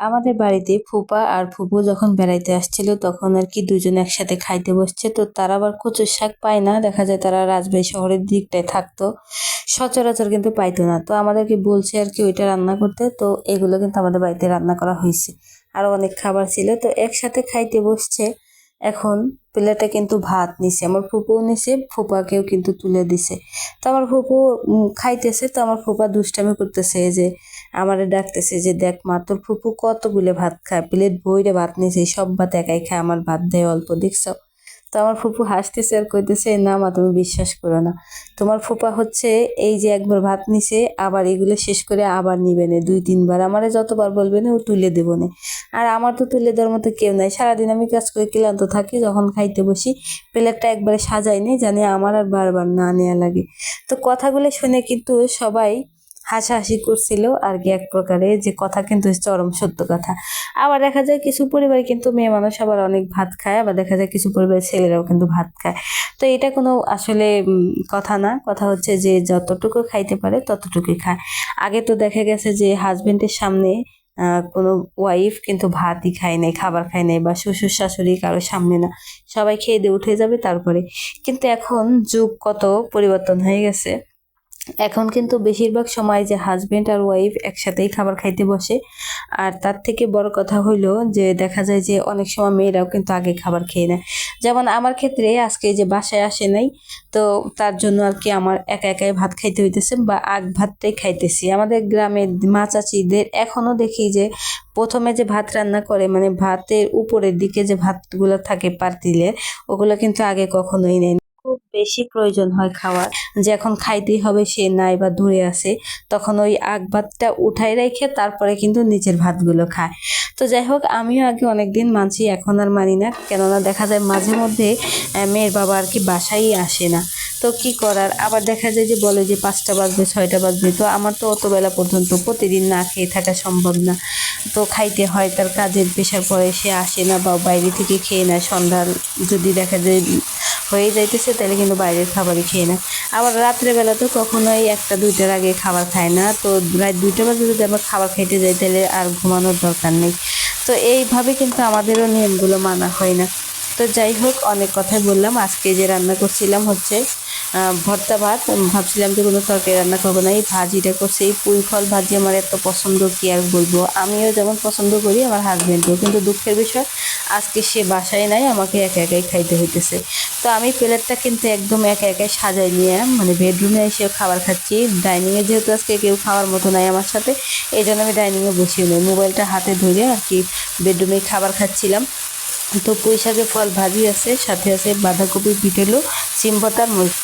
আমাদের বাড়িতে ফুপা আর ফুপু যখন বেড়াইতে আসছিল, তখন আর কি দুজন একসাথে খাইতে বসছে। তো তারা আবার কচুর শাক পায় না। দেখা যায় তারা রাজবাড়ি শহরের দিকটায় থাকতো। সচরাচর কিন্তু পাইতো না। তো আমাদেরকে বলছে আর কি ওইটা রান্না করতে। তো এগুলো কিন্তু আমাদের বাড়িতে রান্না করা হয়েছে। আরও অনেক খাবার ছিল। তো একসাথে খাইতে বসছে। এখন প্লেটে কিন্তু ভাত নিছে, আমার ফুপুও নিছে, ফুপাকেও কিন্তু তুলে দিছে। তো আমার ফুপু খাইতেছে, তো আমার ফুপা দুষ্টামি করতেছে যে আমারে ডাকতেছে যে, দেখ মা, তোর ফুপু কতগুলো ভাত খায়, প্লেট বইরে ভাত নিছে সব ভাত একাই খায়, আমার ভাত দেয় অল্প, দেখছ? তো আমার ফুপু হাসতেছে আর কইতেছে, না মা, তুমি বিশ্বাস করো না। তোমার ফুপা হচ্ছে এই যে একবার ভাত নিছে, আবার এগুলো শেষ করে আবার নিবে না, দুই, তিনবার। আমারে যতবার বলবে না ও তুলে দেবো না। আর আমার তো তুলে দেওয়ার মতো কেউ নাই। সারাদিন আমি কাজ করে ক্লান্ত থাকি, যখন খাইতে বসি, প্লেটটা একবারে সাজাই নি জানি আমার আর বারবার না নেওয়া লাগে। তো কথাগুলো শুনে কিন্তু সবাই হাসাহাসি করছিল আর কি এক প্রকারে যে কথা কিন্তু চরম সত্য কথা। আবার দেখা যায় কিছু পরিবার কিন্তু মেয়ে মানুষ আবার অনেক ভাত খায়, আবার দেখা যায় কিছু পরিবারের ছেলেরাও কিন্তু ভাত খায়। তো এটা কোনো আসলে কথা না। কথা হচ্ছে যে যতটুকু খাইতে পারে ততটুকুই খায়। আগে তো দেখা গেছে যে হাজবেন্ডের সামনে কোনো ওয়াইফ কিন্তু ভাতই খায় নাই, খাবার খায় নাই বা শ্বশুর শাশুড়ি কারোর সামনে না। সবাই খেয়ে দিয়ে উঠে যাবে তারপরে। কিন্তু এখন যুগ কত পরিবর্তন হয়ে গেছে। এখন কিন্তু বেশিরভাগ সময় যে হাজবেন্ড আর ওয়াইফ একসাথেই খাবার খাইতে বসে। আর তার থেকে বড় কথা হইল যে, দেখা যায় যে অনেক সময় মেয়েরাও কিন্তু আগে খাবার খেয়ে নেয়। যেমন আমার ক্ষেত্রে আজকে যে বাসায় আসে নাই, তো তার জন্য আর কি আমার একা একাই ভাত খাইতে হইতেছে বা আগ ভাতটাই খাইতেছি। আমাদের গ্রামে মা চাচিদের এখনও দেখি যে, প্রথমে যে ভাত রান্না করে মানে ভাতের উপরের দিকে যে ভাতগুলো থাকে পাতিলের, ওগুলো কিন্তু আগে কখনোই নেই খুব বেশি প্রয়োজন হয় খাওয়ার। যে এখন খাইতেই হবে, সে নাই বা দূরে আছে, তখন ওই আগ ভাতটা উঠাই রেখে তারপরে কিন্তু নিচের ভাতগুলো খায়। তো যাই হোক, আমিও আগে অনেকদিন মানছি, এখন আর মানি না, কেননা দেখা যায় মাঝে মধ্যে মেয়ের বাবা আর কি বাসায় আসে না। তো কি করার? আবার দেখা যায় যে বলে যে পাঁচটা বাজবে, ছয়টা বাজবে, তো আমার তো অত বেলা পর্যন্ত প্রতিদিন না খেয়ে থাকা সম্ভব না। তো খাইতে হয়, তার কাজের পেশার পরে সে আসে না বা বাইরে থেকে খেয়ে নেয়। সন্ধ্যার যদি দেখা যায় হয়ে যাইতেছে তাহলে কিন্তু বাইরের খাবারই খেয়ে না আবার রাত্রেবেলা তো কখনোই একটা, দুইটার আগে খাবার খায় না। তো রাত দুইটা বাজে যদি আবার খাবার খাইতে যাই তাহলে আর ঘুমানোর দরকার নেই। তো এইভাবে কিন্তু আমাদেরও নিয়মগুলো মানা হয় না। তো যাই হোক, অনেক কথাই বললাম। আজকে যে রান্না করছিলাম হচ্ছে ভর্তা ভাত। ভাবছিলাম যে কোনো তরকারি রান্না করব না। এই ভাজিটা করছি। এই পুঁই ফল ভাজি আমার এত পছন্দ, কি আর বলব? আমিও যেমন পছন্দ করি, আমার হাজবেন্ডও কিন্তু দুঃখের বিষয় আজকে সে বাসায় নাই, আমাকে একা একাই খাইতে হইতেছে। তো আমি প্লেটটা কিন্তু একদম একা একাই সাজাই নিয়ে মানে বেডরুমে এসে খাবার খাচ্ছি। ডাইনিংয়ে যেহেতু আজকে কেউ খাওয়ার মতো নাই আমার সাথে এই জন্য আমি ডাইনিংয়ে বসিয়ে নিই। মোবাইলটা হাতে ধরে আর কি বেডরুমে খাবার খাচ্ছিলাম। তো পুঁই ফল ভাজি আছে, সাথে আছে বাঁধাকপি পিটেলো সিম পাতার মরিচ